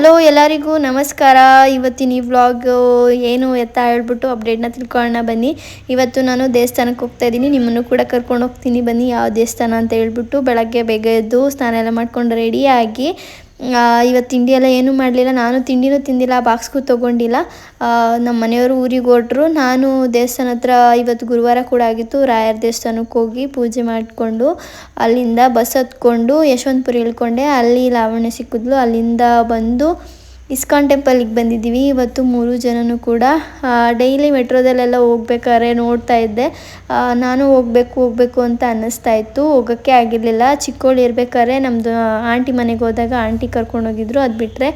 Hello ಎಲ್ಲರಿಗೂ ನಮಸ್ಕಾರ. ಇವತ್ತಿನ ಈ ವ್ಲಾಗ್ ಏನು ಎತ್ತ ಹೇಳ್ಬಿಟ್ಟು ಅಪ್ಡೇಟ್ನ ತಿಳ್ಕೊಳ್ಳೋಣ ಬನ್ನಿ. ಇವತ್ತು ನಾನು ದೇವಸ್ಥಾನಕ್ಕೆ ಹೋಗ್ತಾ ಇದ್ದೀನಿ. ನಿಮ್ಮನ್ನು ಕೂಡ ಕರ್ಕೊಂಡು ಹೋಗ್ತೀನಿ ಬನ್ನಿ, ಯಾವ ದೇವಸ್ಥಾನ ಅಂತ ಹೇಳ್ಬಿಟ್ಟು ಬೆಳಗ್ಗೆ ಬೇಗ ಎದ್ದು ಸ್ನಾನ ಎಲ್ಲ ಮಾಡ್ಕೊಂಡು ರೆಡಿಯಾಗಿ ಇವತ್ತು ತಿಂಡಿ ಎಲ್ಲ ಏನೂ ಮಾಡಲಿಲ್ಲ. ನಾನು ತಿಂಡಿನೂ ತಿಂದಿಲ್ಲ ಬಾಕ್ಸ್ಗೂ ತೊಗೊಂಡಿಲ್ಲ. ನಮ್ಮ ಮನೆಯವರು ಊರಿಗೆ ಹೊರಟ್ರು. ನಾನು ದೇವಸ್ಥಾನ ಹತ್ರ ಇವತ್ತು ಗುರುವಾರ ಕೂಡ ಆಗಿತ್ತು. ರಾಯರ ದೇವಸ್ಥಾನಕ್ಕೆ ಹೋಗಿ ಪೂಜೆ ಮಾಡಿಕೊಂಡು, ಅಲ್ಲಿಂದ ಬಸ್ ಹತ್ಕೊಂಡು ಯಶವಂತಪುರ ಇಳ್ಕೊಂಡೆ. ಅಲ್ಲಿ ಲಾವಣ್ಯ ಸಿಕ್ಕಿದ್ಲು. ಅಲ್ಲಿಂದ ಬಂದು ಇಸ್ಕಾನ್ ಟೆಂಪಲಿಗೆ ಬಂದಿದ್ದೀವಿ. ಇವತ್ತು ಮೂರು ಜನನು ಕೂಡ ಡೈಲಿ ಮೆಟ್ರೋದಲ್ಲೆಲ್ಲ ಹೋಗ್ಬೇಕಾದ್ರೆ ನೋಡ್ತಾ ಇದ್ದೆ. ನಾನು ಹೋಗ್ಬೇಕು ಹೋಗ್ಬೇಕು ಅಂತ ಅನ್ನಿಸ್ತಾ ಇತ್ತು. ಹೋಗೋಕ್ಕೆ ಆಗಿರಲಿಲ್ಲ. ಚಿಕ್ಕೋಳು ಇರ್ಬೇಕಾದ್ರೆ ನಮ್ಮದು ಆಂಟಿ ಮನೆಗೆ ಹೋದಾಗ ಆಂಟಿ ಕರ್ಕೊಂಡು ಹೋಗಿದ್ರು ಅದು ಬಿಟ್ಟರೆ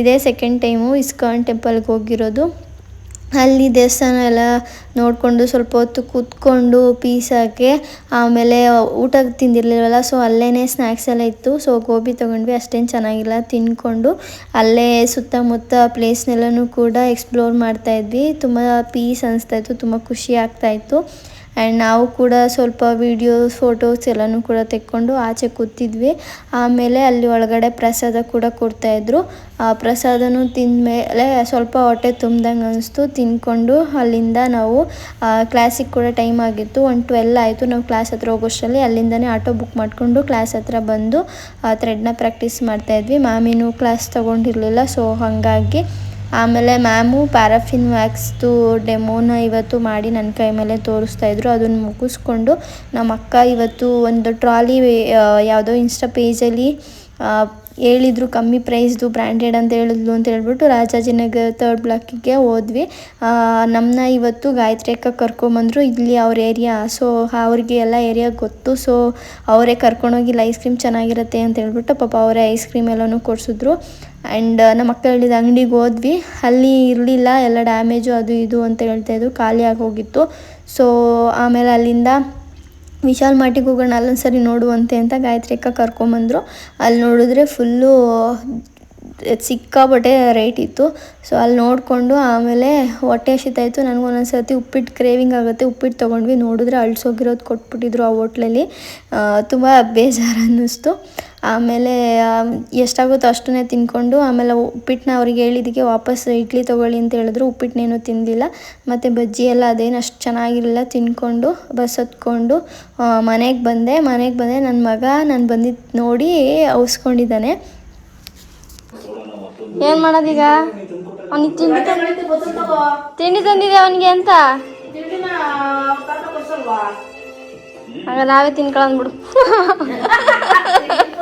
ಇದೇ ಸೆಕೆಂಡ್ ಟೈಮು ಇಸ್ಕಾನ್ ಟೆಂಪಲ್ಗೆ ಹೋಗಿರೋದು. ಅಲ್ಲಿ ದೇವಸ್ಥಾನ ಎಲ್ಲ ನೋಡಿಕೊಂಡು ಸ್ವಲ್ಪ ಹೊತ್ತು ಕೂತ್ಕೊಂಡು ಪೀಸಾಗೆ ಆಮೇಲೆ ಊಟ ತಿಂದಿರಲಿಲ್ವಲ್ಲ ಸೊ ಅಲ್ಲೇ ಸ್ನ್ಯಾಕ್ಸ್ ಎಲ್ಲ ಇತ್ತು. ಸೊ ಗೋಬಿ ತೊಗೊಂಡ್ವಿ, ಅಷ್ಟೇನು ಚೆನ್ನಾಗಿಲ್ಲ. ತಿಂದ್ಕೊಂಡು ಅಲ್ಲೇ ಸುತ್ತಮುತ್ತ ಪ್ಲೇಸ್ನೆಲ್ಲನೂ ಕೂಡ ಎಕ್ಸ್ಪ್ಲೋರ್ ಮಾಡ್ತಾಯಿದ್ವಿ ತುಂಬ ಪೀಸ್ ಅನಿಸ್ತಾಯಿತ್ತು ತುಂಬ ಖುಷಿ ಆಗ್ತಾ ಇತ್ತು. ಆ್ಯಂಡ್ ನಾವು ಕೂಡ ಸ್ವಲ್ಪ ವೀಡಿಯೋಸ್ ಫೋಟೋಸ್ ಎಲ್ಲನೂ ಕೂಡ ತೆಕ್ಕೊಂಡು ಆಚೆ ಕೂತಿದ್ವಿ. ಆಮೇಲೆ ಅಲ್ಲಿ ಒಳಗಡೆ ಪ್ರಸಾದ ಕೂಡ ಕೊಡ್ತಾಯಿದ್ರು ಆ ಪ್ರಸಾದನೂ ತಿಂದಮೇಲೆ ಸ್ವಲ್ಪ ಹೊಟ್ಟೆ ತುಂಬ್ದಂಗೆ ಅನಿಸ್ತು. ತಿನ್ಕೊಂಡು ಅಲ್ಲಿಂದ ನಾವು ಕ್ಲಾಸಿಗೆ ಕೂಡ ಟೈಮ್ ಆಗಿತ್ತು. ಒಂದು ಟ್ವೆಲ್ ಆಯಿತು. ನಾವು ಕ್ಲಾಸ್ ಹತ್ರ ಹೋಗೋಷ್ಟರಲ್ಲಿ ಅಲ್ಲಿಂದನೇ ಆಟೋ ಬುಕ್ ಮಾಡಿಕೊಂಡು ಕ್ಲಾಸ್ ಹತ್ರ ಬಂದು ಥ್ರೆಡ್ನ ಪ್ರಾಕ್ಟೀಸ್ ಮಾಡ್ತಾಯಿದ್ವಿ ಮ್ಯಾಮಿನೂ ಕ್ಲಾಸ್ ತೊಗೊಂಡಿರಲಿಲ್ಲ. ಸೊ ಹಾಗಾಗಿ ಆಮೇಲೆ ಮ್ಯಾಮು ಪ್ಯಾರಾಫಿನ್ ವ್ಯಾಕ್ಸ್ದು ಡೆಮೋನ ಇವತ್ತು ಮಾಡಿ ನನ್ನ ಕೈ ಮೇಲೆ ತೋರಿಸ್ತಾ ಇದ್ರು. ಅದನ್ನು ಮುಗಿಸ್ಕೊಂಡು ನಮ್ಮ ಅಕ್ಕ ಇವತ್ತು ಒಂದು ಟ್ರಾಲಿ ಯಾವುದೋ ಇನ್ಸ್ಟಾ ಪೇಜಲ್ಲಿ ಹೇಳಿದ್ರು, ಕಮ್ಮಿ ಪ್ರೈಸ್ದು, ಬ್ರ್ಯಾಂಡೆಡ್ ಅಂತ ಹೇಳಿದ್ಲು ಅಂತ ಹೇಳ್ಬಿಟ್ಟು ರಾಜಾಜಿನಗರ್ ತರ್ಡ್ ಬ್ಲಾಕಿಗೆ ಹೋದ್ವಿ. ನಮ್ಮನ್ನ ಇವತ್ತು ಗಾಯತ್ರಿ ಅಕ್ಕ ಕರ್ಕೊಂಬಂದರು. ಇಲ್ಲಿ ಅವ್ರ ಏರಿಯಾ ಸೊ ಅವ್ರಿಗೆ ಎಲ್ಲ ಏರಿಯಾ ಗೊತ್ತು. ಸೊ ಅವರೇ ಕರ್ಕೊಂಡೋಗಿ ಇಲ್ಲಿ ಐಸ್ ಕ್ರೀಮ್ ಚೆನ್ನಾಗಿರುತ್ತೆ ಅಂತ ಹೇಳ್ಬಿಟ್ಟು ಪಾಪ ಅವರೇ ಐಸ್ ಕ್ರೀಮ್ ಎಲ್ಲನೂ ಕೊಡಿಸಿದ್ರು. ಆ್ಯಂಡ್ ನಮ್ಮ ಅಕ್ಕ ಹೇಳಿದ ಅಂಗಡಿಗೆ ಹೋದ್ವಿ. ಅಲ್ಲಿ ಇರಲಿಲ್ಲ, ಎಲ್ಲ ಡ್ಯಾಮೇಜು ಅದು ಇದು ಅಂತ ಹೇಳ್ತಾಯಿದ್ರು ಖಾಲಿ ಆಗೋಗಿತ್ತು ಸೊ ಆಮೇಲೆ ಅಲ್ಲಿಂದ ವಿಶಾಲ್ ಮಾರ್ಟಿಗೆ ಹೋಗೋಣ, ಅಲ್ಲೊಂದು ಸರಿ ನೋಡುವಂತೆ ಅಂತ ಗಾಯತ್ರಿ ಅಕ್ಕ ಕರ್ಕೊಂಬಂದರು. ಅಲ್ಲಿ ನೋಡಿದ್ರೆ ಫುಲ್ಲು ಸಿಕ್ಕಾಪಟ್ಟೆ ರೇಟ್ ಇತ್ತು. ಸೊ ಅಲ್ಲಿ ನೋಡಿಕೊಂಡು ಆಮೇಲೆ ಹೊಟ್ಟೆ ಹಸಿತಾಯಿತು. ನನಗೆ ಒಂದೊಂದು ಸರ್ತಿ ಉಪ್ಪಿಟ್ಟು ಕ್ರೇವಿಂಗ್ ಆಗುತ್ತೆ. ಉಪ್ಪಿಟ್ಟು ತೊಗೊಂಡ್ವಿ. ನೋಡಿದ್ರೆ ಅಳ್ಸೋಗಿರೋದು ಕೊಟ್ಬಿಟ್ಟಿದ್ರು ಆ ಹೋಟ್ಲಲ್ಲಿ ತುಂಬ ಬೇಜಾರು ಅನ್ನಿಸ್ತು. ಆಮೇಲೆ ಎಷ್ಟಾಗುತ್ತೋ ಅಷ್ಟನ್ನೇ ತಿನ್ಕೊಂಡು ಆಮೇಲೆ ಉಪ್ಪಿಟ್ಟನ್ನ ಅವ್ರಿಗೆ ಹೇಳಿದ್ದಕ್ಕೆ ವಾಪಸ್ ಇಡ್ಲಿ ತೊಗೊಳ್ಳಿ ಅಂತ ಹೇಳಿದ್ರು. ಉಪ್ಪಿಟ್ಟನ್ನೇನು ತಿಂದಿಲ್ಲ. ಮತ್ತು ಬಜ್ಜಿ ಎಲ್ಲ ಅದೇನು ಅಷ್ಟು ಚೆನ್ನಾಗಿರಲಿಲ್ಲ. ತಿನ್ಕೊಂಡು ಬಸ್ ಹತ್ಕೊಂಡು ಮನೆಗೆ ಬಂದೆ. ಮನೆಗೆ ಬಂದೆ. ನನ್ನ ಮಗ ನಾನು ಬಂದಿದ್ದು ನೋಡಿ ಅವಸ್ಕೊಂಡಿದ್ದಾನೆ ಏನು ಮಾಡೋದೀಗ? ಅವನಿಗೆ ತಿಂಡಿ ತಿಂಡಿ ತಂದಿದೆ ಅವನಿಗೆ ಅಂತ? ಹಾಗ ನಾವೇ ತಿನ್ಕೊಳ್ಳೋದು ಬಿಡು.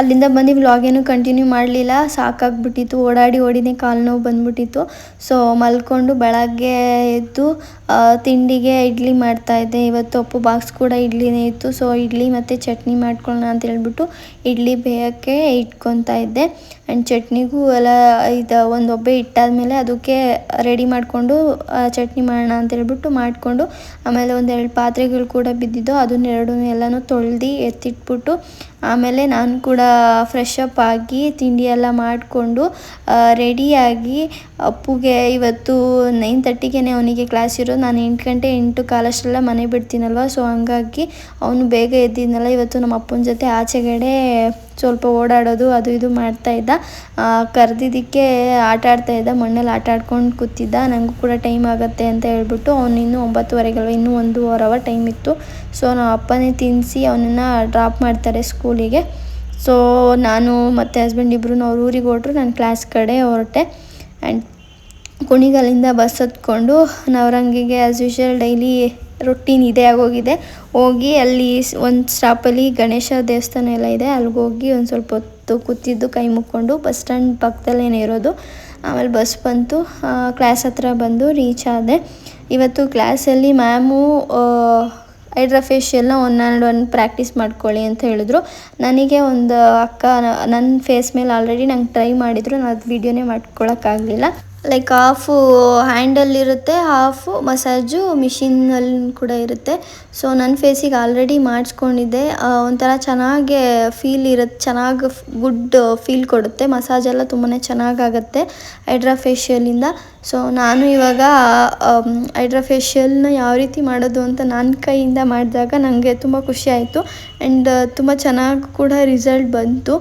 ಅಲ್ಲಿಂದ ಬಂದು ವ್ಲಾಗ್ ಏನು ಕಂಟಿನ್ಯೂ ಮಾಡಲಿಲ್ಲ. ಸಾಕಾಗ್ಬಿಟ್ಟಿತ್ತು. ಓಡಾಡಿ ಓಡಿನೇ ಕಾಲು ನೋವು ಬಂದ್ಬಿಟ್ಟಿತ್ತು. ಸೊ ಮಲ್ಕೊಂಡು ಬೆಳಗ್ಗೆ ಎದ್ದು ತಿಂಡಿಗೆ ಇಡ್ಲಿ ಮಾಡ್ತಾಯಿದ್ದೆ ಇವತ್ತು ಅಪ್ಪು ಬಾಕ್ಸ್ ಕೂಡ ಇಡ್ಲಿನೇ ಇತ್ತು. ಸೊ ಇಡ್ಲಿ ಮತ್ತು ಚಟ್ನಿ ಮಾಡ್ಕೊಳ್ಳೋಣ ಅಂತ ಹೇಳ್ಬಿಟ್ಟು ಇಡ್ಲಿ ಬೇಯೋಕ್ಕೆ ಇಟ್ಕೊತಾ ಇದ್ದೆ. ಆ್ಯಂಡ್ ಚಟ್ನಿಗೂ ಎಲ್ಲ ಇದು ಒಂದು ಒಬ್ಬೆ ಇಟ್ಟಾದಮೇಲೆ ಅದಕ್ಕೆ ರೆಡಿ ಮಾಡಿಕೊಂಡು ಚಟ್ನಿ ಮಾಡೋಣ ಅಂತ ಹೇಳ್ಬಿಟ್ಟು ಮಾಡಿಕೊಂಡು, ಆಮೇಲೆ ಒಂದೆರಡು ಪಾತ್ರೆಗಳು ಕೂಡ ಬಿದ್ದಿದ್ದು ಅದನ್ನೆರಡೂ ಎಲ್ಲನೂ ತೊಳೆದು ಎತ್ತಿಟ್ಬಿಟ್ಟು ಆಮೇಲೆ ನಾನು ಕೂಡ ಫ್ರೆಶ್ ಅಪ್ ಆಗಿ ತಿಂಡಿ ಎಲ್ಲ ಮಾಡಿಕೊಂಡು ರೆಡಿಯಾಗಿ ಅಪ್ಪುಗೆ ಇವತ್ತು ನೈನ್ ತರ್ಟಿಗೆ ಅವನಿಗೆ ಕ್ಲಾಸ್ ಇರೋದು. ನಾನು ಎಂಟು ಗಂಟೆ ಎಂಟು ಕಾಲಷ್ಟೆಲ್ಲ ಮನೆ ಬಿಡ್ತೀನಲ್ವ? ಸೊ ಹಂಗಾಗಿ ಅವನು ಬೇಗ ಎದ್ದಿದ್ನಲ್ಲ, ಇವತ್ತು ನಮ್ಮ ಅಪ್ಪನ ಜೊತೆ ಆಚೆಗಡೆ ಸ್ವಲ್ಪ ಓಡಾಡೋದು ಅದು ಇದು ಮಾಡ್ತಾ ಇದ್ದ. ಕರೆದಿದ್ದಕ್ಕೆ ಆಟ ಆಡ್ತಾ ಇದ್ದ, ಮಣ್ಣಲ್ಲಿ ಆಟ ಆಡ್ಕೊಂಡು ಕೂತಿದ್ದ. ನನಗೂ ಕೂಡ ಟೈಮ್ ಆಗುತ್ತೆ ಅಂತ ಹೇಳ್ಬಿಟ್ಟು ಅವನಿನ್ನು ಇನ್ನೂ ಒಂಬತ್ತುವರೆಗಲ್ವ, ಇನ್ನೂ ಒಂದು ಅವರ್ ಟೈಮ್ ಇತ್ತು. ಸೊ ನಮ್ಮ ಅಪ್ಪನೇ ತಿನ್ನಿಸಿ ಅವನನ್ನು ಡ್ರಾಪ್ ಮಾಡ್ತಾರೆ ಸ್ಕೂಲಿಗೆ ಸೊ ನಾನು ಮತ್ತು ಹಸ್ಬೆಂಡ್ ಇಬ್ಬರು ಅವ್ರ ಊರಿಗೆ ಹೊರಟ್ರು, ನಾನು ಕ್ಲಾಸ್ ಕಡೆ ಹೊರಟೆ. ಆ್ಯಂಡ್ ಕುಣಿಗಲಿಂದ ಬಸ್ ಹತ್ಕೊಂಡು, ನವರಂಗಿಗೆ ಆ್ಯಸ್ ಯೂಶುವಲ್ ಡೈಲಿ ರೊಟೀನ್ ಇದೇ ಆಗೋಗಿದೆ. ಹೋಗಿ ಅಲ್ಲಿ ಒಂದು ಸ್ಟಾಪಲ್ಲಿ ಗಣೇಶ ದೇವಸ್ಥಾನ ಎಲ್ಲ ಇದೆ. ಅಲ್ಲಿಗೆ ಹೋಗಿ ಒಂದು ಸ್ವಲ್ಪ ಹೊತ್ತು ಕೂತಿದ್ದು ಕೈ ಮುಕ್ಕೊಂಡು ಬಸ್ ಸ್ಟ್ಯಾಂಡ್ ಪಕ್ಕದಲ್ಲೇನೇ ಇರೋದು. ಆಮೇಲೆ ಬಸ್ ಬಂತು. ಕ್ಲಾಸ್ ಹತ್ರ ಬಂದು ರೀಚ್ ಆದೆ. ಇವತ್ತು ಕ್ಲಾಸಲ್ಲಿ ಮ್ಯಾಮು ಹೈಡ್ರಾ ಫೇಶಿಯಲ್ನ ಒನ್ ಆ್ಯಂಡ್ ಒನ್ ಪ್ರಾಕ್ಟೀಸ್ ಮಾಡ್ಕೊಳ್ಳಿ ಅಂತ ಹೇಳಿದ್ರು. ನನಗೆ ಒಂದು ಅಕ್ಕ ನನ್ನ ಫೇಸ್ ಮೇಲೆ ಆಲ್ರೆಡಿ ನಂಗೆ ಟ್ರೈ ಮಾಡಿದ್ರು. ನಾನು ಅದು ವೀಡಿಯೋನೇ ಮಾಡ್ಕೊಳಕ್ಕಾಗಲಿಲ್ಲ ಲೈಕ್ ಹಾಫು ಹ್ಯಾಂಡಲ್ಲಿರುತ್ತೆ ಹಾಫು ಮಸಾಜು ಮಿಷಿನಲ್ಲಿ ಕೂಡ ಇರುತ್ತೆ. ಸೊ ನನ್ನ ಫೇಸಿಗೆ ಆಲ್ರೆಡಿ ಮಾಡಿಸ್ಕೊಂಡಿದ್ದೆ. ಒಂಥರ ಚೆನ್ನಾಗೆ ಫೀಲ್ ಇರುತ್ತೆ ಚೆನ್ನಾಗಿ ಗುಡ್ ಫೀಲ್ ಕೊಡುತ್ತೆ. ಮಸಾಜ್ ಎಲ್ಲ ತುಂಬಾ ಚೆನ್ನಾಗಾಗತ್ತೆ ಹೈಡ್ರಾ ಫೇಶಿಯಲಿಂದ ಸೊ ನಾನು ಇವಾಗ ಹೈಡ್ರಾ ಫೇಶಿಯಲ್ನ ಯಾವ ರೀತಿ ಮಾಡೋದು ಅಂತ ನನ್ನ ಕೈಯಿಂದ ಮಾಡಿದಾಗ ನನಗೆ ತುಂಬ ಖುಷಿ ಆಯಿತು. ಆ್ಯಂಡ್ ತುಂಬ ಚೆನ್ನಾಗಿ ಕೂಡ ರಿಸಲ್ಟ್ ಬಂತು.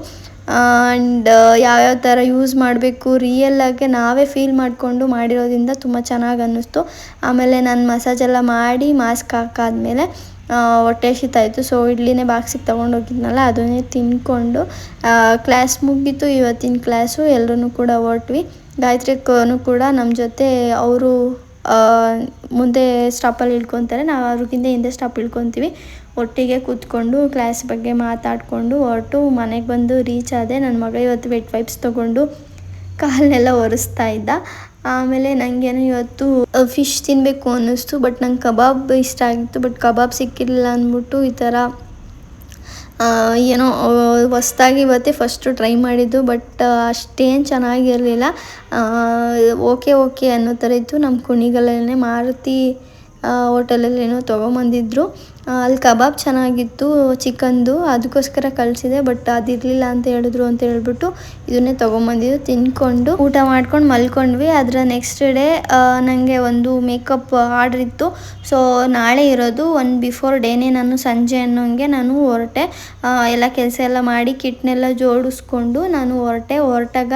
ಆ್ಯಂಡ್ ಯಾವ್ಯಾವ ಥರ ಯೂಸ್ ಮಾಡಬೇಕು ರಿಯಲ್ಲಾಗೆ ನಾವೇ ಫೀಲ್ ಮಾಡಿಕೊಂಡು ಮಾಡಿರೋದ್ರಿಂದ ತುಂಬ ಚೆನ್ನಾಗಿ ಅನ್ನಿಸ್ತು. ಆಮೇಲೆ ನಾನು ಮಸಾಜ್ ಎಲ್ಲ ಮಾಡಿ ಮಾಸ್ಕ್ ಹಾಕಾದ್ಮೇಲೆ ಹೊಟ್ಟೆ ಶೀತ ಆಯಿತು ಸೊ ಇಡ್ಲಿನೇ ಬಾಕ್ಸಿಗೆ ತೊಗೊಂಡೋಗಿದ್ನಲ್ಲ ಅದನ್ನೇ ತಿಂದ್ಕೊಂಡು ಕ್ಲಾಸ್ ಮುಗೀತು. ಇವತ್ತಿನ ಕ್ಲಾಸು ಎಲ್ಲರೂ ಕೂಡ ಹೊರಟ್ವಿ. ಗಾಯತ್ರಿಕ್ಕೂ ಕೂಡ ನಮ್ಮ ಜೊತೆ ಅವರು ಮುಂದೆ ಸ್ಟಾಪಲ್ಲಿ ಇಳ್ಕೊತಾರೆ. ನಾವು ಅವ್ರಿಗಿಂತ ಹಿಂದೆ ಸ್ಟಾಪ್ ಇಳ್ಕೊತೀವಿ. ಒಟ್ಟಿಗೆ ಕೂತ್ಕೊಂಡು ಕ್ಲಾಸ್ ಬಗ್ಗೆ ಮಾತಾಡಿಕೊಂಡು ಹೊರಟು ಮನೆಗೆ ಬಂದು ರೀಚ್ ಆದೆ. ನನ್ನ ಮಗ ಇವತ್ತು ವೆಟ್ ವೈಪ್ಸ್ ತೊಗೊಂಡು ಕಾಲನ್ನೆಲ್ಲ ಒರೆಸ್ತಾ ಇದ್ದ. ಆಮೇಲೆ ನನಗೇನು ಇವತ್ತು ಫಿಶ್ ತಿನ್ನಬೇಕು ಅನ್ನಿಸ್ತು ಬಟ್ ನಂಗೆ ಕಬಾಬ್ ಇಷ್ಟ ಆಗಿತ್ತು ಬಟ್ ಕಬಾಬ್ ಸಿಕ್ಕಿರಲಿಲ್ಲ ಅಂದ್ಬಿಟ್ಟು ಈ ಥರ ಏನೋ ಹೊಸ್ದಾಗಿ ಇವತ್ತೇ ಫಸ್ಟು ಟ್ರೈ ಮಾಡಿದ್ದು ಬಟ್ ಅಷ್ಟೇನು ಚೆನ್ನಾಗಿರಲಿಲ್ಲ. ಓಕೆ ಓಕೆ ಅನ್ನೋ ಥರ ಇತ್ತು. ನಮ್ಮ ಕುಣಿಗಲ್ಲೇ ಮಾರುತಿ ಹೋಟೆಲಲ್ಲೇನೋ ತೊಗೊಂಬಂದಿದ್ರು. ಅಲ್ಲಿ ಕಬಾಬ್ ಚೆನ್ನಾಗಿತ್ತು, ಚಿಕನ್ದು, ಅದಕ್ಕೋಸ್ಕರ ಕಳಿಸಿದೆ, ಬಟ್ ಅದಿರಲಿಲ್ಲ ಅಂತ ಹೇಳಿದ್ರು ಅಂತ ಹೇಳ್ಬಿಟ್ಟು ಇದನ್ನೇ ತೊಗೊಂಬಂದಿದ್ದು. ತಿನ್ಕೊಂಡು ಊಟ ಮಾಡ್ಕೊಂಡು ಮಲ್ಕೊಂಡ್ವಿ. ಅದರ ನೆಕ್ಸ್ಟ್ ಡೇ ನನಗೆ ಒಂದು ಮೇಕಪ್ ಆರ್ಡ್ರ್ ಇತ್ತು. ಸೊ ನಾಳೆ ಇರೋದು ಒಂದು ಬಿಫೋರ್ ಡೇನೇ ನಾನು ಸಂಜೆ ಅನ್ನೋಂಗೆ ನಾನು ಹೊರಟೆ. ಎಲ್ಲ ಕೆಲಸ ಎಲ್ಲ ಮಾಡಿ ಕಿಟ್ನೆಲ್ಲ ಜೋಡಿಸ್ಕೊಂಡು ನಾನು ಹೊರಟೆ. ಹೊರಟಾಗ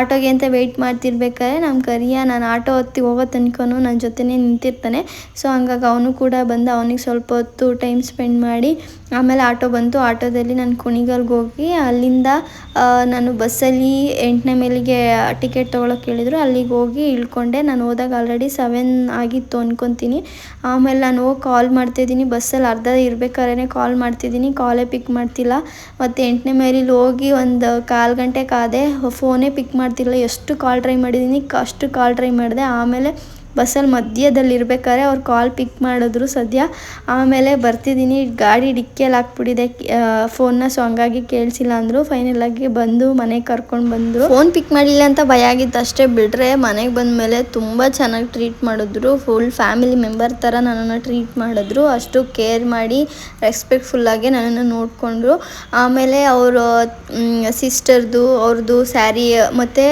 ಆಟೋಗೆ ಅಂತ ವೆಯ್ಟ್ ಮಾಡ್ತಿರ್ಬೇಕಾದ್ರೆ ನಮ್ಮ ಕರಿಯ ನಾನು ಆಟೋ ಹತ್ತಿ ಹೋಗೋ ತನಕನೂ ನನ್ನ ಜೊತೆನೇ ನಿಂತಿರ್ತಾನೆ. ಸೊ ಹಂಗಾಗಿ ಅವನು ಕೂಡ ಬಂದು ಅವನಿಗೆ ಸ್ವಲ್ಪ ಹೊತ್ತು ಟೈಮ್ ಸ್ಪೆಂಡ್ ಮಾಡಿ, ಆಮೇಲೆ ಆಟೋ ಬಂತು. ಆಟೋದಲ್ಲಿ ನಾನು ಕುಣಿಗಲ್ಗೆ ಹೋಗಿ ಅಲ್ಲಿಂದ ನಾನು ಬಸ್ಸಲ್ಲಿ ಎಂಟನೇ ಮೇಲಿಗೆ ಟಿಕೆಟ್ ತೊಗೊಳಕ್ಕೆ ಹೇಳಿದರು. ಅಲ್ಲಿಗೆ ಹೋಗಿ ಇಳ್ಕೊಂಡೆ. ನಾನು ಹೋದಾಗ ಆಲ್ರೆಡಿ ಸೆವೆನ್ ಆಗಿತ್ತು ಅಂದ್ಕೊತೀನಿ ಆಮೇಲೆ ನಾನು ಹೋಗಿ ಕಾಲ್ ಮಾಡ್ತಿದ್ದೀನಿ. ಬಸ್ಸಲ್ಲಿ ಅರ್ಧ ಇರ್ಬೇಕಾದ್ರೆ ಕಾಲ್ ಮಾಡ್ತಿದ್ದೀನಿ. ಕಾಲೇ ಪಿಕ್ ಮಾಡ್ತಿಲ್ಲ. ಮತ್ತು ಎಂಟನೇ ಮೇಲಿಲ್ಲಿ ಹೋಗಿ ಒಂದು ಕಾಲು ಗಂಟೆ ಕಾದೆ ಫೋನೇ ಪಿಕ್ ಮಾಡ್ತಿಲ್ಲ ಎಷ್ಟು ಕಾಲ್ ಟ್ರೈ ಮಾಡಿದ್ದೀನಿ ಅಷ್ಟು ಕಾಲ್ ಟ್ರೈ ಮಾಡಿದೆ. ಆಮೇಲೆ ಬಸ್ಸಲ್ಲಿ ಮಧ್ಯದಲ್ಲಿ ಇರ್ಬೇಕಾದ್ರೆ ಅವ್ರು ಕಾಲ್ ಪಿಕ್ ಮಾಡಿದ್ರು ಸದ್ಯ. ಆಮೇಲೆ ಬರ್ತಿದ್ದೀನಿ ಗಾಡಿ ಡಿಕ್ಕಿಯಲ್ಲಿ ಹಾಕ್ಬಿಟ್ಟಿದೆ ಫೋನ್ನ ಸೊ ಹಂಗಾಗಿ ಕೇಳಿಸಿಲ್ಲ ಅಂದರು. ಫೈನಲ್ ಆಗಿ ಬಂದು ಮನೆಗೆ ಕರ್ಕೊಂಡು ಬಂದರು. ಫೋನ್ ಪಿಕ್ ಮಾಡಲಿಲ್ಲ ಅಂತ ಭಯ ಆಗಿತ್ತು ಅಷ್ಟೇ ಬಿಟ್ಟರೆ ಮನೆಗೆ ಬಂದ ಮೇಲೆ ತುಂಬ ಚೆನ್ನಾಗಿ ಟ್ರೀಟ್ ಮಾಡಿದ್ರು. ಫುಲ್ ಫ್ಯಾಮಿಲಿ ಮೆಂಬರ್ ಥರ ನನ್ನನ್ನು ಟ್ರೀಟ್ ಮಾಡಿದ್ರು. ಅಷ್ಟು ಕೇರ್ ಮಾಡಿ ರೆಸ್ಪೆಕ್ಟ್ಫುಲ್ಲಾಗಿ ನನ್ನನ್ನು ನೋಡಿಕೊಂಡ್ರು. ಆಮೇಲೆ ಅವರು ಸಿಸ್ಟರ್ದು ಅವ್ರದ್ದು ಸ್ಯಾರಿ ಮತ್ತು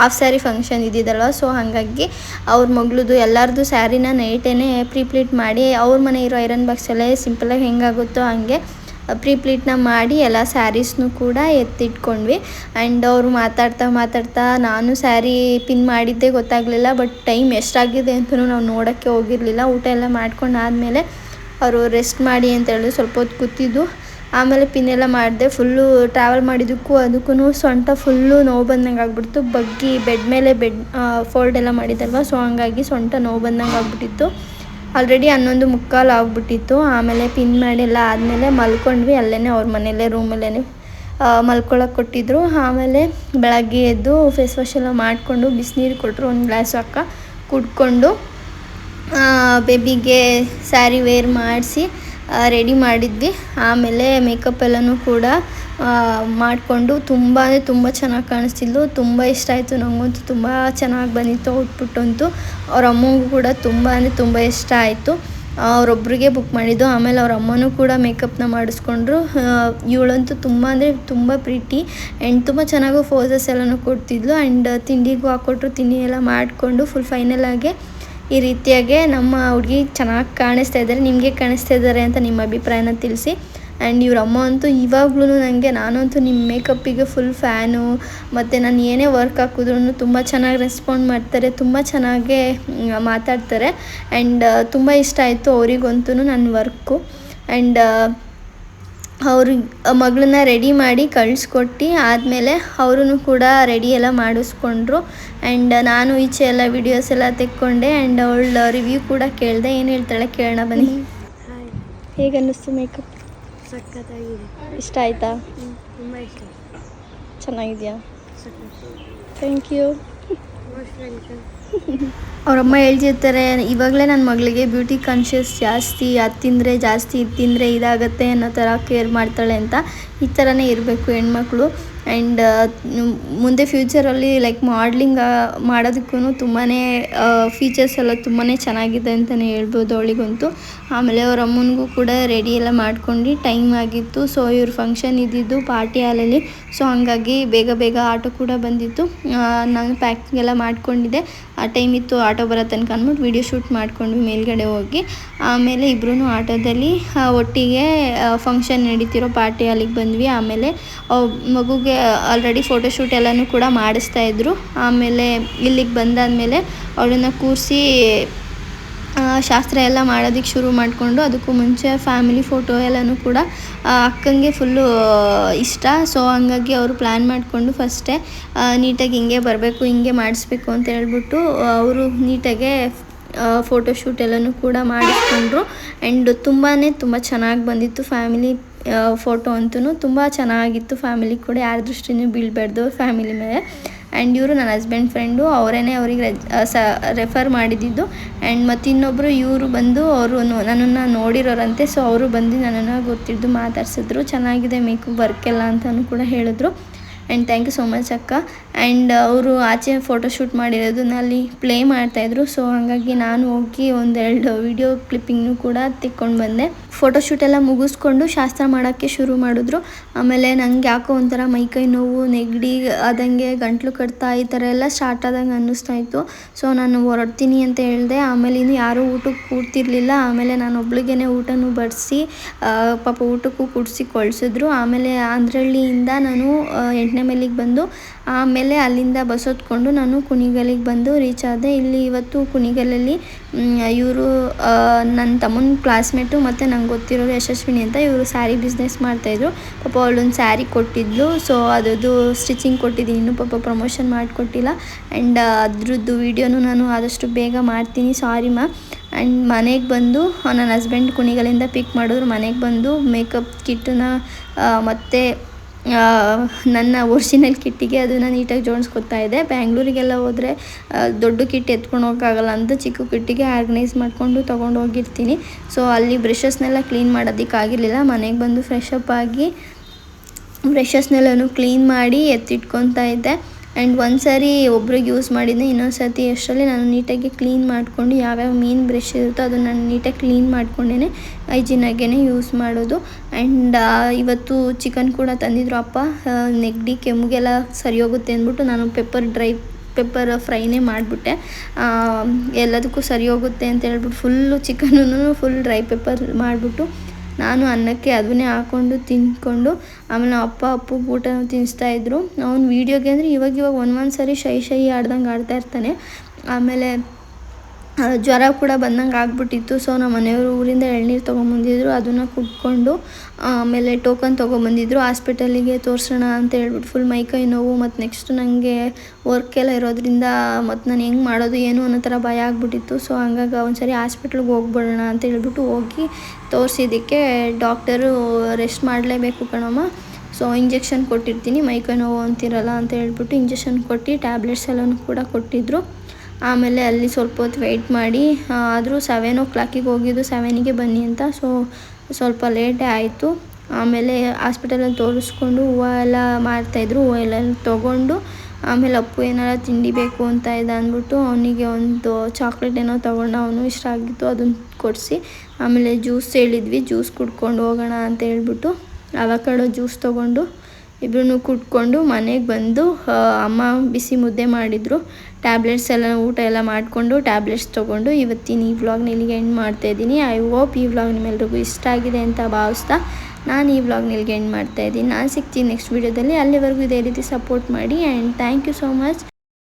ಹಾಫ್ ಸ್ಯಾರಿ ಫಂಕ್ಷನ್ ಇದ್ದಿದ್ದಲ್ವ ಸೊ ಹಾಗಾಗಿ ಅವ್ರ ಮಗಳದು ಎಲ್ಲರದು ಸ್ಯಾರಿನ ನೈಟೇ ಪ್ರೀಪ್ಲೀಟ್ ಮಾಡಿ, ಅವ್ರ ಮನೆ ಇರೋ ಐರನ್ ಬಾಕ್ಸಲ್ಲೇ ಸಿಂಪಲಾಗಿ ಹೆಂಗಾಗುತ್ತೋ ಹಾಗೆ ಪ್ರೀಪ್ಲೀಟ್ನ ಮಾಡಿ ಎಲ್ಲ ಸ್ಯಾರೀಸ್ನು ಕೂಡ ಎತ್ತಿಟ್ಕೊಂಡ್ವಿ. ಆ್ಯಂಡ್ ಅವರು ಮಾತಾಡ್ತಾ ಮಾತಾಡ್ತಾ ನಾನು ಸ್ಯಾರಿ ಪಿನ್ ಮಾಡಿದ್ದೇ ಗೊತ್ತಾಗಲಿಲ್ಲ ಬಟ್ ಟೈಮ್ ಎಷ್ಟಾಗಿದೆ ಅಂತಲೂ ನಾವು ನೋಡೋಕ್ಕೆ ಹೋಗಿರಲಿಲ್ಲ. ಊಟ ಎಲ್ಲ ಮಾಡ್ಕೊಂಡು ಆದಮೇಲೆ ಅವರು ರೆಸ್ಟ್ ಮಾಡಿ ಅಂತ ಸ್ವಲ್ಪ ಹೊತ್ತು ಕೂತಿದ್ದು. ಆಮೇಲೆ ಪಿನ್ ಎಲ್ಲ ಮಾಡಿದೆ ಫುಲ್ಲು ಟ್ರಾವೆಲ್ ಮಾಡಿದ್ದಕ್ಕೂ ಅದಕ್ಕೂ ಸೊಂಟ ಫುಲ್ಲು ನೋವು ಬಂದಂಗೆ ಆಗ್ಬಿಡ್ತು. ಬಗ್ಗಿ ಬೆಡ್ ಮೇಲೆ ಬೆಡ್ ಫೋಲ್ಡ್ ಎಲ್ಲ ಮಾಡಿದ್ದಲ್ವ? ಸೊ ಹಂಗಾಗಿ ಸೊಂಟ ನೋವು ಬಂದಂಗೆ ಆಗ್ಬಿಟ್ಟಿತ್ತು. ಆಲ್ರೆಡಿ ಹನ್ನೊಂದು ಮುಕ್ಕಾಲು ಆಗ್ಬಿಟ್ಟಿತ್ತು. ಆಮೇಲೆ ಪಿನ್ ಮಾಡಿ ಎಲ್ಲ ಆದಮೇಲೆ ಮಲ್ಕೊಂಡ್ವಿ. ಅಲ್ಲೇ ಅವ್ರ ಮನೆಯಲ್ಲೇ ರೂಮಲ್ಲೇ ಮಲ್ಕೊಳಕ್ಕೆ ಕೊಟ್ಟಿದ್ರು. ಆಮೇಲೆ ಬೆಳಗ್ಗೆ ಎದ್ದು ಫೇಸ್ ವಾಶ್ ಎಲ್ಲ ಮಾಡಿಕೊಂಡು ಬಿಸಿನೀರು ಕೊಟ್ಟರು ಒಂದು ಗ್ಲಾಸ್ ಹಾಕ ಕುಡ್ಕೊಂಡು ಬೇಬಿಗೆ ಸ್ಯಾರಿ ವೇರ್ ಮಾಡಿಸಿ ರೆಡಿ ಮಾಡಿದ್ವಿ. ಆಮೇಲೆ ಮೇಕಪ್ ಎಲ್ಲನೂ ಕೂಡ ಮಾಡಿಕೊಂಡು ತುಂಬ ಅಂದರೆ ತುಂಬ ಚೆನ್ನಾಗಿ ಕಾಣಿಸ್ತಿದ್ಲು. ತುಂಬ ಇಷ್ಟ ಆಯಿತು ನನಗಂತೂ ತುಂಬ ಚೆನ್ನಾಗಿ ಬಂದಿತ್ತು ಔಟ್ಪುಟ್ ಅಂತೂ. ಅವ್ರ ಅಮ್ಮಂಗೂ ಕೂಡ ತುಂಬ ಅಂದರೆ ತುಂಬ ಇಷ್ಟ ಆಯಿತು. ಅವರೊಬ್ಬರಿಗೆ ಬುಕ್ ಮಾಡಿದ್ದು. ಆಮೇಲೆ ಅವ್ರ ಅಮ್ಮನೂ ಕೂಡ ಮೇಕಪ್ನ ಮಾಡಿಸ್ಕೊಂಡ್ರು. ಇವಳಂತೂ ತುಂಬ ಅಂದರೆ ತುಂಬ ಪ್ರೀತಿ ಆ್ಯಂಡ್ ತುಂಬ ಚೆನ್ನಾಗೂ ಫೋಸಸ್ ಎಲ್ಲನೂ ಕೊಡ್ತಿದ್ಲು. ಆ್ಯಂಡ್ ತಿಂಡಿಗೂ ಹಾಕ್ಕೊಟ್ರು ತಿಂಡಿ ಎಲ್ಲ ಮಾಡಿಕೊಂಡು ಫುಲ್ ಫೈನಲ್ ಆಗಿ ಈ ರೀತಿಯಾಗಿ ನಮ್ಮ ಹುಡುಗಿ ಚೆನ್ನಾಗಿ ಕಾಣಿಸ್ತಾ ಇದ್ದಾರೆ, ನಿಮಗೆ ಕಾಣಿಸ್ತಾ ಇದ್ದಾರೆ ಅಂತ ನಿಮ್ಮ ಅಭಿಪ್ರಾಯನ ತಿಳಿಸಿ. ಆ್ಯಂಡ್ ಇವ್ರ ಅಮ್ಮ ಅಂತೂ ಇವಾಗ್ಲೂ ನನಗೆ ನಾನಂತೂ ನಿಮ್ಮ ಮೇಕಪ್ಪಿಗೆ ಫುಲ್ ಫ್ಯಾನು ಮತ್ತು ನಾನು ಏನೇ ವರ್ಕ್ ಹಾಕಿದ್ರು ತುಂಬ ಚೆನ್ನಾಗಿ ರೆಸ್ಪಾಂಡ್ ಮಾಡ್ತಾರೆ, ತುಂಬ ಚೆನ್ನಾಗೇ ಮಾತಾಡ್ತಾರೆ. ಆ್ಯಂಡ್ ತುಂಬ ಇಷ್ಟ ಆಯಿತು ಅವರಿಗಂತೂ ನನ್ನ ವರ್ಕು ಆ್ಯಂಡ್ ಅವ್ರ ಮಗಳನ್ನ ರೆಡಿ ಮಾಡಿ ಕಳಿಸ್ಕೊಟ್ಟು ಆದಮೇಲೆ ಅವ್ರೂ ಕೂಡ ರೆಡಿ ಎಲ್ಲ ಮಾಡಿಸ್ಕೊಂಡ್ರು. ಆ್ಯಂಡ್ ನಾನು ಈಚೆ ಎಲ್ಲ ವಿಡಿಯೋಸ್ ಎಲ್ಲ ತೆಕ್ಕೊಂಡೆ ಆ್ಯಂಡ್ ಅವಳ ರಿವ್ಯೂ ಕೂಡ ಕೇಳಿದೆ ಏನು ಹೇಳ್ತಾಳೆ ಕೇಳೋಣ ಬನ್ನಿ. ಹೇಗೆ ಅನ್ನಿಸ್ತು ಮೇಕಪ್ ಸಖತ್ತಾಗಿದೆ. ಇಷ್ಟ ಆಯಿತಾ? ತುಂಬ ಇಷ್ಟ. ಚೆನ್ನಾಗಿದೆಯಾ? ಥ್ಯಾಂಕ್ ಯು ಅವರಮ್ಮ ಹೇಳ್ತಿರ್ತಾರೆ, ಇವಾಗಲೇ ನನ್ನ ಮಗಳಿಗೆ ಬ್ಯೂಟಿ ಕಾನ್ಷಿಯಸ್ ಜಾಸ್ತಿ, ಅದು ತಿಂದರೆ ಜಾಸ್ತಿ, ಇದು ತಿಂದರೆ ಇದಾಗತ್ತೆ ಅನ್ನೋ ಥರ ಕೇರ್ ಮಾಡ್ತಾಳೆ ಅಂತ ಈ ಥರನೇ ಇರಬೇಕು ಹೆಣ್ಮಕ್ಳು. ಆ್ಯಂಡ್ ಮುಂದೆ ಫ್ಯೂಚರಲ್ಲಿ ಲೈಕ್ ಮಾಡ್ಲಿಂಗ್ ಮಾಡೋದಕ್ಕೂ ತುಂಬಾ ಫೀಚರ್ಸ್ ಎಲ್ಲ ತುಂಬಾ ಚೆನ್ನಾಗಿದೆ ಅಂತಲೇ ಹೇಳ್ಬೋದು ಅವಳಿಗಂತೂ. ಆಮೇಲೆ ಅವ್ರ ಅಮ್ಮನಿಗೂ ಕೂಡ ರೆಡಿ ಎಲ್ಲ ಮಾಡ್ಕೊಂಡು ಟೈಮ್ ಆಗಿತ್ತು. ಸೊ ಇವ್ರ ಫಂಕ್ಷನ್ ಇದ್ದಿದ್ದು ಪಾರ್ಟಿ ಹಾಲಲ್ಲಿ ಸೊ ಹಂಗಾಗಿ ಬೇಗ ಬೇಗ ಆಟೋ ಕೂಡ ಬಂದಿತ್ತು. ನಾನು ಪ್ಯಾಕಿಂಗ್ ಎಲ್ಲ ಮಾಡ್ಕೊಂಡಿದ್ದೆ. ಆ ಟೈಮ್ ಇತ್ತು, ಆಟೋ ಬರೋ ತನಕ ಅಂದ್ಬಿಟ್ಟು ವೀಡಿಯೋ ಶೂಟ್ ಮಾಡಿಕೊಂಡ್ವಿ ಮೇಲ್ಗಡೆ ಹೋಗಿ, ಆಮೇಲೆ ಇಬ್ಬರೂ ಆಟೋದಲ್ಲಿ ಒಟ್ಟಿಗೆ ಫಂಕ್ಷನ್ ನಡೀತಿರೋ ಪಾರ್ಟಿ ಅಲ್ಲಿಗೆ ಬಂದ್ವಿ. ಆಮೇಲೆ ಮಗುಗೆ ಆಲ್ರೆಡಿ ಫೋಟೋಶೂಟ್ ಎಲ್ಲನೂ ಕೂಡ ಮಾಡಿಸ್ತಾ ಇದ್ರು. ಆಮೇಲೆ ಇಲ್ಲಿಗೆ ಬಂದಾದಮೇಲೆ ಅವಳನ್ನು ಕೂರಿಸಿ ಶಾಸ್ತ್ರ ಎಲ್ಲ ಮಾಡೋದಕ್ಕೆ ಶುರು ಮಾಡಿಕೊಂಡು ಅದಕ್ಕೂ ಮುಂಚೆ ಫ್ಯಾಮಿಲಿ ಫೋಟೋ ಎಲ್ಲನೂ ಕೂಡ ಅಕ್ಕಂಗೆ ಫುಲ್ಲು ಇಷ್ಟ. ಸೊ ಹಂಗಾಗಿ ಅವರು ಪ್ಲ್ಯಾನ್ ಮಾಡಿಕೊಂಡು ಫಸ್ಟೇ ನೀಟಾಗಿ ಹಿಂಗೆ ಬರಬೇಕು, ಹಿಂಗೆ ಮಾಡಿಸ್ಬೇಕು ಅಂತ ಹೇಳ್ಬಿಟ್ಟು ಅವರು ನೀಟಾಗೆ ಫೋಟೋಶೂಟ್ ಎಲ್ಲನೂ ಕೂಡ ಮಾಡಿಸ್ಕೊಂಡ್ರು. ಆ್ಯಂಡ್ ತುಂಬಾ ತುಂಬ ಚೆನ್ನಾಗಿ ಬಂದಿತ್ತು ಫ್ಯಾಮಿಲಿ ಫೋಟೋ ಅಂತೂ ತುಂಬ ಚೆನ್ನಾಗಿತ್ತು ಫ್ಯಾಮಿಲಿ ಕೂಡ. ಯಾರ ದೃಷ್ಟಿನೂ ಬೀಳಬಾರ್ದು ಫ್ಯಾಮಿಲಿ ಮೇಲೆ. ಆ್ಯಂಡ್ ಇವರು ನನ್ನ ಹಸ್ಬೆಂಡ್ ಫ್ರೆಂಡು ಅವರೇ ಅವರಿಗೆ ಸ ರೆಫರ್ ಮಾಡಿದ್ದು. ಆ್ಯಂಡ್ ಮತ್ತು ಇನ್ನೊಬ್ಬರು ಇವರು ಬಂದು ಅವರು ನನ್ನನ್ನು ನೋಡಿರೋರಂತೆ ಸೊ ಅವರು ಬಂದು ನನ್ನನ್ನು ಗೊತ್ತಿದ್ದು ಮಾತಾಡ್ಸಿದ್ರು. ಚೆನ್ನಾಗಿದೆ ಮೇಕಪ್ ವರ್ಕ್ ಎಲ್ಲ ಅಂತಲೂ ಕೂಡ ಹೇಳಿದ್ರು. And thank you so much ಅಕ್ಕ. ಆ್ಯಂಡ್ ಅವರು ಆಚೆ ಫೋಟೋಶೂಟ್ ಮಾಡಿರೋದನ್ನ ಅಲ್ಲಿ ಪ್ಲೇ ಮಾಡ್ತಾಯಿದ್ರು ಸೊ ಹಾಗಾಗಿ ನಾನು ಹೋಗಿ ಒಂದೆರಡು ವಿಡಿಯೋ ಕ್ಲಿಪ್ಪಿಂಗ್ನು ಕೂಡ ತೆಕ್ಕೊಂಡು ಬಂದೆ. ಫೋಟೋಶೂಟ್ ಎಲ್ಲ ಮುಗಿಸ್ಕೊಂಡು ಶಾಸ್ತ್ರ ಮಾಡೋಕ್ಕೆ ಶುರು ಮಾಡಿದ್ರು. ಆಮೇಲೆ ನನಗೆ ಯಾಕೋ ಒಂಥರ ಮೈಕೈ ನೋವು, ನೆಗಡಿ ಆದಂಗೆ, ಗಂಟ್ಲು ಕಟ್ತಾ ಈ ಥರ ಎಲ್ಲ ಸ್ಟಾರ್ಟ್ ಆದಂಗೆ ಅನ್ನಿಸ್ತಾ ಇತ್ತು. ಸೊ ನಾನು ಹೊರಡ್ತೀನಿ ಅಂತ ಹೇಳಿದೆ. ಆಮೇಲೆ ಇನ್ನು ಯಾರೂ ಊಟಕ್ಕೆ ಕೂಡ್ತಿರ್ಲಿಲ್ಲ ಆಮೇಲೆ ನಾನು ಒಬ್ಳಿಗೇನೆ ಊಟನೂ ಬಡಿಸಿ ಪಾಪ ಊಟಕ್ಕೂ ಕುಡಿಸಿ ಕೊಳಿಸಿದ್ರು. ಆಮೇಲೆ ಆಂಧ್ರಹಳ್ಳಿಯಿಂದ ನಾನು ಎಂಟನೇ ಮೈಲಿಗೆ ಬಂದು, ಆಮೇಲೆ ಅಲ್ಲಿಂದ ಬಸ್ ಹೊತ್ಕೊಂಡು ನಾನು ಕುಣಿಗಲ್ಲಿಗೆ ಬಂದು ರೀಚ್ ಆದೆ. ಇಲ್ಲಿ ಇವತ್ತು ಕುಣಿಗಲಲ್ಲಿ ಇವರು ನನ್ನ ತಮ್ಮನ ಕ್ಲಾಸ್ಮೇಟು ಮತ್ತು ನಂಗೆ ಗೊತ್ತಿರೋರು ಯಶಸ್ವಿನಿ ಅಂತ ಇವರು ಸ್ಯಾರಿ ಬಿಸ್ನೆಸ್ ಮಾಡ್ತಾಯಿದ್ರು ಪಾಪ ಅವಳೊಂದು ಸ್ಯಾರಿ ಕೊಟ್ಟಿದ್ಲು. ಸೊ ಅದರದ್ದು ಸ್ಟಿಚಿಂಗ್ ಕೊಟ್ಟಿದ್ದೀನಿ. ಇನ್ನೂ ಪಾಪ ಪ್ರಮೋಷನ್ ಮಾಡಿಕೊಟ್ಟಿಲ್ಲ. ಆ್ಯಂಡ್ ಅದ್ರದ್ದು ವೀಡಿಯೋನು ನಾನು ಆದಷ್ಟು ಬೇಗ ಮಾಡ್ತೀನಿ. ಸಾರಿ ಮಾ ಆ್ಯಂಡ್ ಮನೆಗೆ ಬಂದು, ನನ್ನ ಹಸ್ಬೆಂಡ್ ಕುಣಿಗಲಿಂದ ಪಿಕ್ ಮಾಡಿದ್ರು ಮನೆಗೆ ಬಂದು ಮೇಕಪ್ ಕಿಟ್ಟನ್ನ ಮತ್ತು ನನ್ನ ಒರಿಜಿನಲ್ ಕಿಟ್ಟಿಗೆ ಅದನ್ನು ನೀಟಾಗಿ ಜೋಡಿಸ್ಕೊತಾ ಇದೆ ಬ್ಯಾಂಗ್ಳೂರಿಗೆಲ್ಲ ಹೋದರೆ ದೊಡ್ಡ ಕಿಟ್ ಎತ್ಕೊಂಡು ಹೋಗೋಕ್ಕಾಗಲ್ಲ ಅಂತ ಚಿಕ್ಕ ಕಿಟ್ಟಿಗೆ ಆರ್ಗನೈಸ್ ಮಾಡಿಕೊಂಡು ತೊಗೊಂಡು ಹೋಗಿರ್ತೀನಿ. ಸೊ ಅಲ್ಲಿ ಬ್ರಷಸ್ನೆಲ್ಲ ಕ್ಲೀನ್ ಮಾಡೋದಕ್ಕಾಗಿರಲಿಲ್ಲ ಮನೆಗೆ ಬಂದು ಫ್ರೆಶ್ ಅಪ್ ಆಗಿ ಬ್ರಷಸ್ನೆಲ್ಲನೂ ಕ್ಲೀನ್ ಮಾಡಿ ಎತ್ತಿಟ್ಕೊತಾ ಇದ್ದೆ. ಆ್ಯಂಡ್ ಒಂದು ಸಾರಿ ಒಬ್ರಿಗೆ ಯೂಸ್ ಮಾಡಿದ್ದೆ ಇನ್ನೊಂದು ಸರ್ತಿ ಅಷ್ಟರಲ್ಲಿ ನಾನು ನೀಟಾಗಿ ಕ್ಲೀನ್ ಮಾಡಿಕೊಂಡು ಯಾವ್ಯಾವ ಮೀನು ಬ್ರಷ್ ಇರುತ್ತೋ ಅದನ್ನು ನಾನು ನೀಟಾಗಿ ಕ್ಲೀನ್ ಮಾಡ್ಕೊಂಡೇ ಹೈಜಿನಾಗೇ ಯೂಸ್ ಮಾಡೋದು. ಆ್ಯಂಡ್ ಇವತ್ತು ಚಿಕನ್ ಕೂಡ ತಂದಿದ್ರು ಅಪ್ಪ. ನೆಗಡಿ ಕೆಮ್ಮಿಗೆಲ್ಲ ಸರಿ ಹೋಗುತ್ತೆ ಅಂದ್ಬಿಟ್ಟು ನಾನು ಪೆಪ್ಪರ್ ಡ್ರೈ ಪೆಪ್ಪರ್ ಫ್ರೈನೇ ಮಾಡಿಬಿಟ್ಟೆ. ಎಲ್ಲದಕ್ಕೂ ಸರಿ ಹೋಗುತ್ತೆ ಅಂತ ಹೇಳ್ಬಿಟ್ಟು ಫುಲ್ಲು ಚಿಕನೂ ಫುಲ್ ಡ್ರೈ ಪೆಪ್ಪರ್ ಮಾಡಿಬಿಟ್ಟು ನಾನು ಅನ್ನಕ್ಕೆ ಅದನ್ನೇ ಹಾಕ್ಕೊಂಡು ತಿಂದ್ಕೊಂಡು ಆಮೇಲೆ ಅಪ್ಪ ಅಪ್ಪು ಊಟನೂ ತಿನ್ನಿಸ್ತಾ ಇದ್ದರು ಅವ್ನು ವೀಡಿಯೋಗೆ ಅಂದರೆ ಇವಾಗ ಇವಾಗ ಒಂದು ಒಂದು ಸರಿ ಶೈ ಶೈ ಆಡ್ದಂಗೆ ಆಡ್ತಾ ಇರ್ತಾನೆ. ಆಮೇಲೆ ಜ್ವರ ಕೂಡ ಬಂದಂಗೆ ಆಗ್ಬಿಟ್ಟಿತ್ತು. ಸೊ ನಮ್ಮ ಮನೆಯವರು ಊರಿಂದ ಎಳ್ನೀರು ತೊಗೊಂಬಂದಿದ್ರು. ಅದನ್ನು ಕುಡ್ಕೊಂಡು ಆಮೇಲೆ ಟೋಕನ್ ತೊಗೊಂಬಂದಿದ್ರು. ಹಾಸ್ಪಿಟಲಿಗೆ ತೋರಿಸೋಣ ಅಂತ ಹೇಳ್ಬಿಟ್ಟು ಫುಲ್ ಮೈಕೈ ನೋವು, ಮತ್ತು ನೆಕ್ಸ್ಟ್ ನನಗೆ ವರ್ಕ್ ಎಲ್ಲ ಇರೋದ್ರಿಂದ ಮತ್ತು ನಾನು ಹೆಂಗೆ ಮಾಡೋದು, ಏನು ಅನ್ನೋ ಥರ ಭಯ ಆಗ್ಬಿಟ್ಟಿತ್ತು. ಸೊ ಹಂಗಾಗಿ ಒಂದ್ಸರಿ ಹಾಸ್ಪಿಟ್ಲಿಗೆ ಹೋಗ್ಬಿಡೋಣ ಅಂತ ಹೇಳ್ಬಿಟ್ಟು ಹೋಗಿ ತೋರಿಸಿದ್ದಕ್ಕೆ ಡಾಕ್ಟರು ರೆಸ್ಟ್ ಮಾಡಲೇಬೇಕು ಕಣಮ್ಮ. ಸೊ ಇಂಜೆಕ್ಷನ್ ಕೊಟ್ಟಿರ್ತೀನಿ ಮೈಕೈ ನೋವು ಅಂತಿರಲ್ಲ ಅಂತ ಹೇಳ್ಬಿಟ್ಟು ಇಂಜೆಕ್ಷನ್ ಕೊಟ್ಟು ಟ್ಯಾಬ್ಲೆಟ್ಸ್ ಎಲ್ಲನೂ ಕೂಡ ಕೊಟ್ಟಿದ್ದರು ಆಮೇಲೆ ಅಲ್ಲಿ ಸ್ವಲ್ಪ ಹೊತ್ತು ವೆಯ್ಟ್ ಮಾಡಿ ಆದರೂ ಸೆವೆನ್ ಓ ಕ್ಲಾಕಿಗೆ ಹೋಗಿದ್ದು ಸೆವೆನಿಗೆ ಬನ್ನಿ ಅಂತ. ಸೊ ಸ್ವಲ್ಪ ಲೇಟೇ ಆಯಿತು. ಆಮೇಲೆ ಹಾಸ್ಪಿಟಲಲ್ಲಿ ತೋರಿಸ್ಕೊಂಡು ಹೂವು ಎಲ್ಲ ಮಾಡ್ತಾಯಿದ್ರು ಹೂವು ಎಲ್ಲ ತೊಗೊಂಡು, ಆಮೇಲೆ ಅಪ್ಪು ಏನಾರ ತಿಂಡಿ ಬೇಕು ಅಂತ ಇದ್ದ ಅಂದ್ಬಿಟ್ಟು ಅವನಿಗೆ ಒಂದು ಚಾಕ್ಲೇಟ್ ಏನೋ ತೊಗೊಂಡು ಅವನು ಇಷ್ಟ ಆಗಿತ್ತು ಅದನ್ನು ಕೊಡಿಸಿ. ಆಮೇಲೆ ಜ್ಯೂಸ್ ಹೇಳಿದ್ವಿ ಜ್ಯೂಸ್ ಕುಡ್ಕೊಂಡು ಹೋಗೋಣ ಅಂತ ಹೇಳ್ಬಿಟ್ಟು ಅವಕಾಡೋ ಜ್ಯೂಸ್ ತೊಗೊಂಡು ಇಬ್ಬರೂ ಕುಟ್ಕೊಂಡು ಮನೆಗೆ ಬಂದು ಅಮ್ಮ ಬಿಸಿ ಮುದ್ದೆ ಮಾಡಿದರು. ಟ್ಯಾಬ್ಲೆಟ್ಸ್ ಎಲ್ಲ, ಊಟ ಎಲ್ಲ ಮಾಡಿಕೊಂಡು ಟ್ಯಾಬ್ಲೆಟ್ಸ್ ತೊಗೊಂಡು ಇವತ್ತಿನ ಈ ವ್ಲಾಗ್ನ ಇಲ್ಲಿಗೆ ಎಂಡ್ ಮಾಡ್ತಾ ಇದ್ದೀನಿ. ಐ ಹೋಪ್ ಈ ವ್ಲಾಗ್ ನಿಮ್ಮೆಲ್ರಿಗೂ ಇಷ್ಟ ಆಗಿದೆ ಅಂತ ಭಾವಿಸ್ತಾ ನಾನು ಈ ವ್ಲಾಗ್ನ ಇಲ್ಲಿಗೆ ಎಂಡ್ ಮಾಡ್ತಾ ಇದ್ದೀನಿ. ನಾನು ಸಿಗ್ತೀನಿ ನೆಕ್ಸ್ಟ್ ವೀಡಿಯೋದಲ್ಲಿ ಅಲ್ಲಿವರೆಗೂ ಇದೇ ರೀತಿ ಸಪೋರ್ಟ್ ಮಾಡಿ and thank you so much